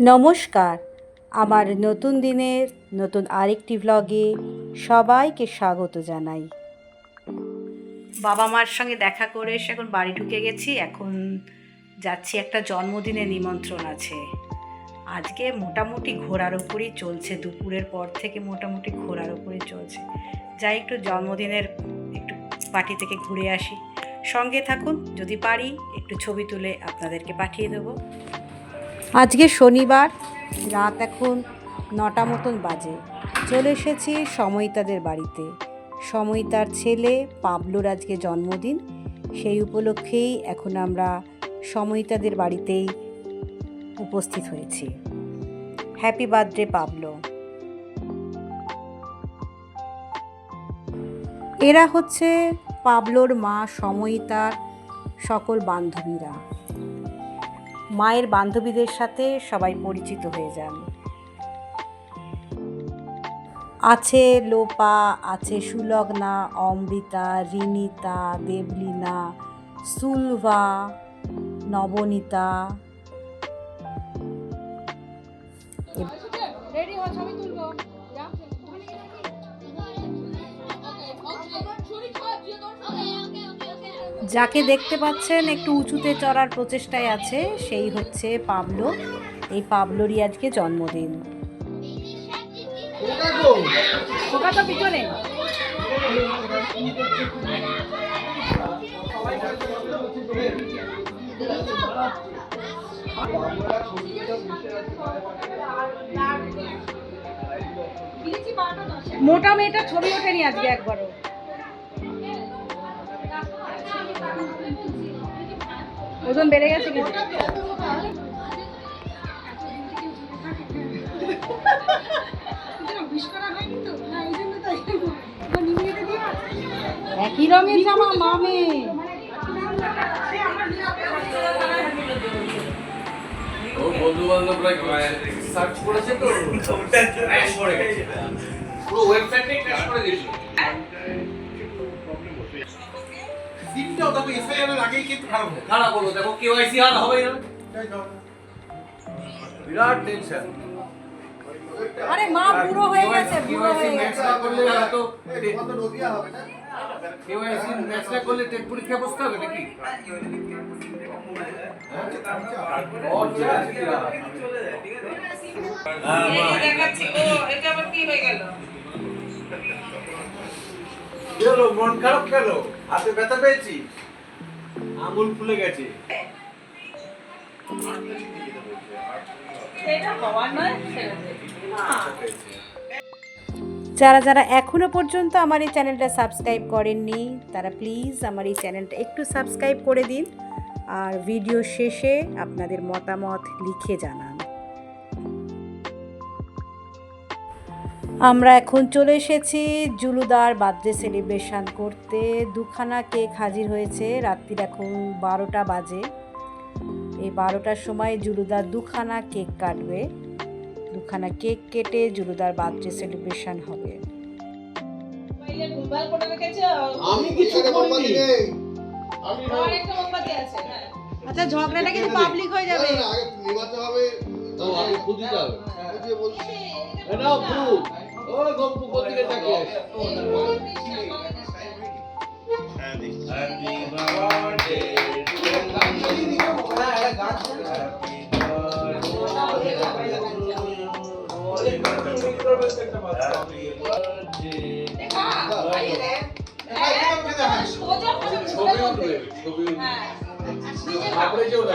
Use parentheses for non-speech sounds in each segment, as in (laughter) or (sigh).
নমস্কার। আমার নতুন দিনের নতুন আরেকটি ভ্লগে সবাইকে স্বাগত জানাই। বাবা মার সঙ্গে দেখা করে এসে এখন বাড়ি ঢুকে গেছি। এখন যাচ্ছি একটা জন্মদিনের নিমন্ত্রণ আছে। আজকে মোটামুটি ঘোরার উপরই চলছে। দুপুরের পর থেকে মোটামুটি ঘোরার উপরই চলছে। যাই একটু জন্মদিনের একটু পার্টি থেকে ঘুরে আসি। সঙ্গে থাকুন। যদি পারি, একটু ছবি তুলে আপনাদেরকে পাঠিয়ে দেবো। আজকে শনিবার, রাত এখন নটা মতন বাজে। চলে এসেছি সময়িতাদের বাড়িতে। সময়িতার ছেলে পাবলোর আজকে জন্মদিন। সেই উপলক্ষেই এখন আমরা সময়িতাদের বাড়িতেই উপস্থিত হয়েছি। Happy birthday Pablo. এরা হচ্ছে পাবলোর মা সময়িতার সকল বান্ধবীরা। মায়ের বান্ধবীদের সাথে সবাই পরিচিত হয়ে যান। আছে লোপা, আছে সুলগ্না, অমৃতা, রিনিতা, দেবলীনা, সুলভা, নবনীতা। রেডি হও ছবি যাকে দেখতে পাচ্ছেন, একটু উঁচুতে চড়ার প্রচেষ্টায় আছে, সেই হচ্ছে পাবলো। এই পাবলোরই আজকে জন্মদিন। মোটা মেয়েটা ছবি ওঠেনি আজকে একবারও। ওজন বেড়ে গেছে কি একই রঙের জামা মামে ও বন্ধু বান্ধবরা সার্চ করেছে তো? (laughs) পুরো ওয়েবসাইটটাই ক্র্যাশ করে দিয়েছে। সিমটাও দেখো এসআইআর এর আগেই কিন্তু খারাপ হয় খারাপ হলো দেখো কেওয়াইসি আর হবে না। বিরাট টেনশন আরে মা বুড়ো হয়ে গেছে বুড়ো কেওয়াইসি হয়ে গেছে। না করলে হয়তো কত রোগিয়া হবে না কেওয়াইসি ম্যাচ না করলে টেট পরীক্ষা বসতে হবে নাকি? ও। কি হলো মন খারাপ কেন হাতে ব্যথা পেয়েছি। আঙুল ফুলে গেছে। যারা যারা এখনও পর্যন্ত আমার এই চ্যানেলটা সাবস্ক্রাইব করেননি তারা প্লিজ আমার এই চ্যানেলটা একটু সাবস্ক্রাইব করে দিন। আর ভিডিও শেষে আপনাদের মতামত লিখে জানান। আমরা এখন চলে এসেছি জুলুদার বার্থডে সেলিব্রেশন করতে। দুখানা কেক হাজির হয়েছে রাত্রির এখন বারোটা বাজে। এই বারোটার সময় জুলুদার দুখানা কেক কাটবে। দুখানা কেক কেটে জুলুদার বার্থডে সেলিব্রেশন হবে। আমি কিছু আচ্ছা ঝগড়াটা কিন্তু পাবলিক হয়ে যাবে। হবে। ও গম্পু কোন দিকে তাকিয়ে? আছে ছবি ছবি উঠবে। তারপরে যেও না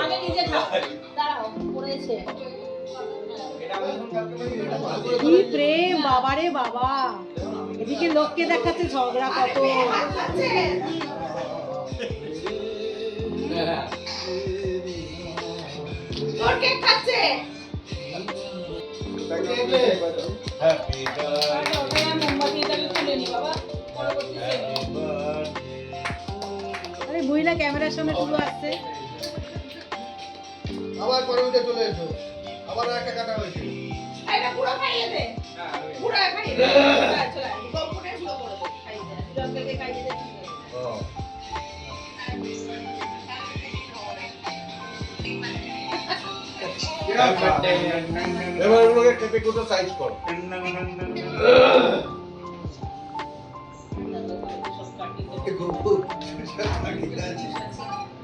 কি প্রেম বাবারে বাবা। এদিকে লোককে দেখাচ্ছে ঝগড়া কত। আরে মহিলা ক্যামেরার সামনে শুরু আসছে। আবার পরবর্তী চলে এসো। আবারও একটা কাটা হয়েছে এটা পুরো খাইয়ে দে। হ্যাঁ, পুরো খাইয়ে দে। চলে কম্পিউটার পুরো করে দে খাইয়ে দে। জলকে খাইয়ে দে ও। এবার ওগুলোকে কেটে কুটো সাইজ কর।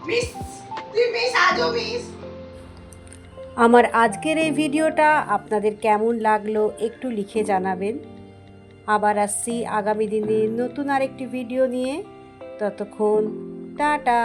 মিস তুই মিস আজও মিস। আমার আজকের এই ভিডিওটা আপনাদের কেমন লাগল একটু লিখে জানাবেন। আবার আসছি আগামী দিনে নতুন আরেকটি ভিডিও নিয়ে। ততক্ষণ, টাটা!